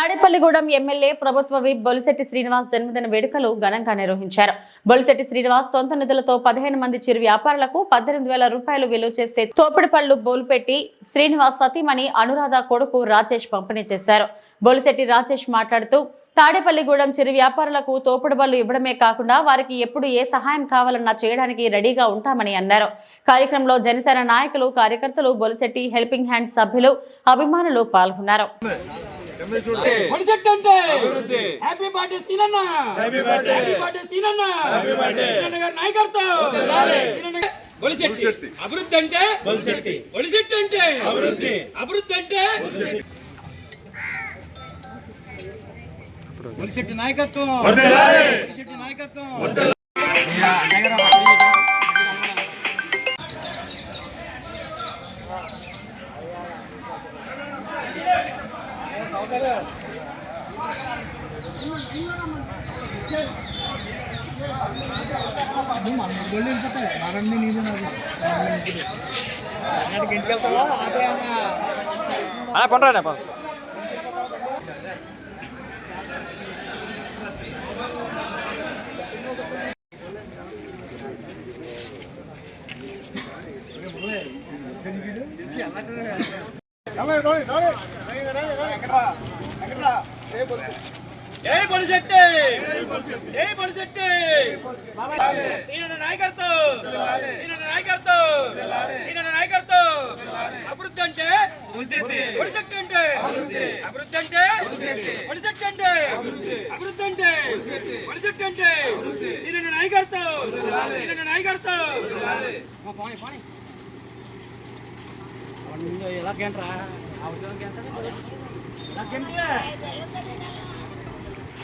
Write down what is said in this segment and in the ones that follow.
Tadepalligudem MLA ప్రభుత్వ whip Bolisetti Srinivas జన్మదిన వేడుకలు ఘనంగా నిర్వహించారు. బొలిశెట్టి శ్రీనివాస్ సొంత నిధులతో పదిహేను మంది చిరు వ్యాపారులకు పద్దెనిమిది వేల రూపాయలు విలువ చేసే తోపిడి పళ్ళు బోలుపెట్టి శ్రీనివాస్ సతీమణి అనురాధ కొడుకు రాజేష్ పంపిణీ చేశారు. బొలిశెట్టి రాజేష్ మాట్లాడుతూ తాడేపల్లిగూడెం చిరు వ్యాపారులకు తోపుడు బళ్ళు ఇవ్వడమే కాకుండా వారికి ఎప్పుడు ఏ సహాయం కావాలన్నా చేయడానికి రెడీగా ఉంటామని అన్నారు. కార్యక్రమంలో జనసేన నాయకులు కార్యకర్తలు బొలిశెట్టి హెల్పింగ్ హ్యాండ్ సభ్యులు అభిమానులు పాల్గొన్నారు. పొడిసెట్ అంటే? హ్యాపీ బర్త్డే సీనన్న. హ్యాపీ బర్త్డే సీనన్న. సీనన్న గారి నాయకత్వం. సీనన్న గారి- పొడిసెట్టి అభివృద్ధి అంటే? పొడిసెట్టి అంటే? అభివృద్ధి. అభివృద్ధి అంటే? పులిశెట్టి నాయకత్వం. పులిశెట్టి నాయకత్వం. గొల్లు వెళ్ళిపోతాయి మరన్ని నీళ్ళు నాకు అక్కడికి ఇంటికి వెళ్తావా ఆటో ఏమన్నా అలా పండురా జై పొడిసెట్టి జై పొడిసెట్టి సీనన్న నాయకత్వం! సీనన్న నాయకత్వం! సీనన్న నాయకత్వం! అభివృద్ధి అంటే పొడిసెట్టి అంటే అభివృద్ధి అంటే పొడిసెట్టి అంటే అభివృద్ధి అంటే పొడిసెట్టి అంటే సీనన్న నాయకత్వం! సీనన్న నాయకత్వం!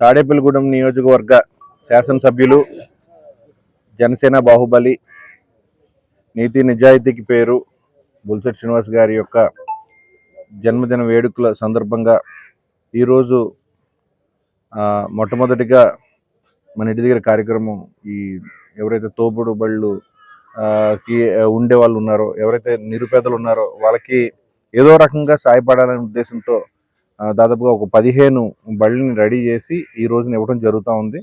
తాడేపల్లిగూడెం నియోజకవర్గ శాసనసభ్యులు జనసేన బాహుబలి నీతి నిజాయితీకి పేరు బుల్సెట్ శ్రీనివాస్ గారి యొక్క జన్మదిన వేడుకల సందర్భంగా ఈరోజు మొట్టమొదటిగా మన ఇంటి దగ్గర కార్యక్రమం ఈ ఎవరైతే తోపుడు బళ్ళు కి ఉండే వాళ్ళు ఉన్నారో ఎవరైతే నిరుపేదలు ఉన్నారో వాళ్ళకి ఏదో రకంగా సాయపడాలనే ఉద్దేశంతో దాదాపుగా ఒక పదిహేను బళ్ళని రెడీ చేసి ఈ రోజున ఇవ్వడం జరుగుతూ ఉంది.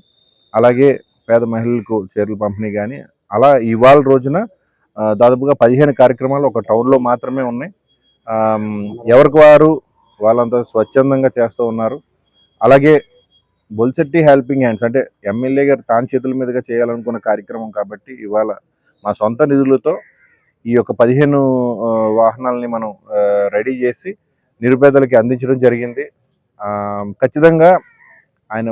అలాగే పేద మహిళలకు చీరలు పంపిణీ కానీ అలా ఇవాళ రోజున దాదాపుగా పదిహేను కార్యక్రమాలు ఒక టౌన్లో మాత్రమే ఉన్నాయి. ఎవరికి వారు వాళ్ళంతా స్వచ్ఛందంగా చేస్తూ ఉన్నారు. అలాగే బొల్సెట్టి హెల్పింగ్ హ్యాండ్స్. అంటే ఎమ్మెల్యే గారు తాను చేతుల మీదుగా చేయాలనుకున్న కార్యక్రమం కాబట్టి ఇవాళ మా సొంత నిధులతో ఈ యొక్క పదిహేను వాహనాలని మనం రెడీ చేసి నిరుపేదలకి అందించడం జరిగింది. ఖచ్చితంగా ఆయన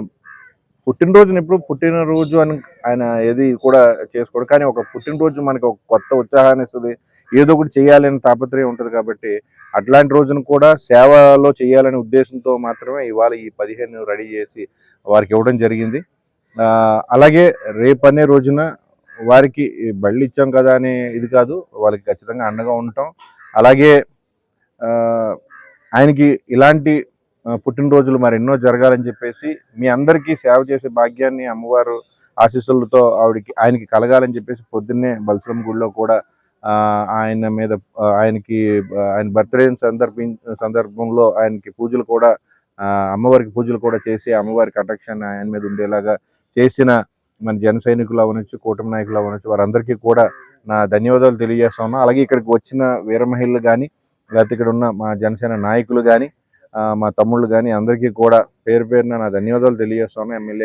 పుట్టినరోజుని ఎప్పుడు పుట్టినరోజు అని ఆయన ఏది కూడా చేసుకోడు. కానీ ఒక పుట్టినరోజు మనకి ఒక కొత్త ఉత్సాహాన్ని ఇస్తుంది. ఏదో ఒకటి చేయాలని తాపత్రయం ఉంటుంది కాబట్టి అట్లాంటి రోజున కూడా సేవలో చేయాలనే ఉద్దేశంతో మాత్రమే ఇవాళ ఈ పదిహేను రెడీ చేసి వారికి ఇవ్వడం జరిగింది. అలాగే రేపు అనే రోజున వారికి బళ్ళు ఇచ్చాం కదా అనే ఇది కాదు. వాళ్ళకి ఖచ్చితంగా అండగా ఉండటం అలాగే ఆయనకి ఇలాంటి పుట్టినరోజులు మరి ఎన్నో జరగాలని చెప్పేసి మీ అందరికీ సేవ చేసే భాగ్యాన్ని అమ్మవారు ఆశీస్సులతో ఆవిడకి ఆయనకి కలగాలని చెప్పేసి పొద్దున్నే బల్సులం గుడిలో కూడా ఆయన మీద ఆయనకి ఆయన బర్త్డే సందర్భి సందర్భంలో ఆయనకి పూజలు కూడా అమ్మవారికి పూజలు కూడా చేసి అమ్మవారి కటాక్షాన్ని ఆయన మీద ఉండేలాగా చేసిన మన జన సైనికులు అవ్వనొచ్చు కూటమి నాయకులు అవ్వనొచ్చు వారందరికీ కూడా నా ధన్యవాదాలు తెలియజేస్తా ఉన్నా. అలాగే ఇక్కడికి వచ్చిన వీర మహిళలు కానీ లేకపోతే ఇక్కడ ఉన్న మా జనసేన నాయకులు కానీ మా తమ్ముళ్ళు కానీ అందరికీ కూడా పేరు పేరున నా ధన్యవాదాలు తెలియజేస్తాను. ఎమ్మెల్యే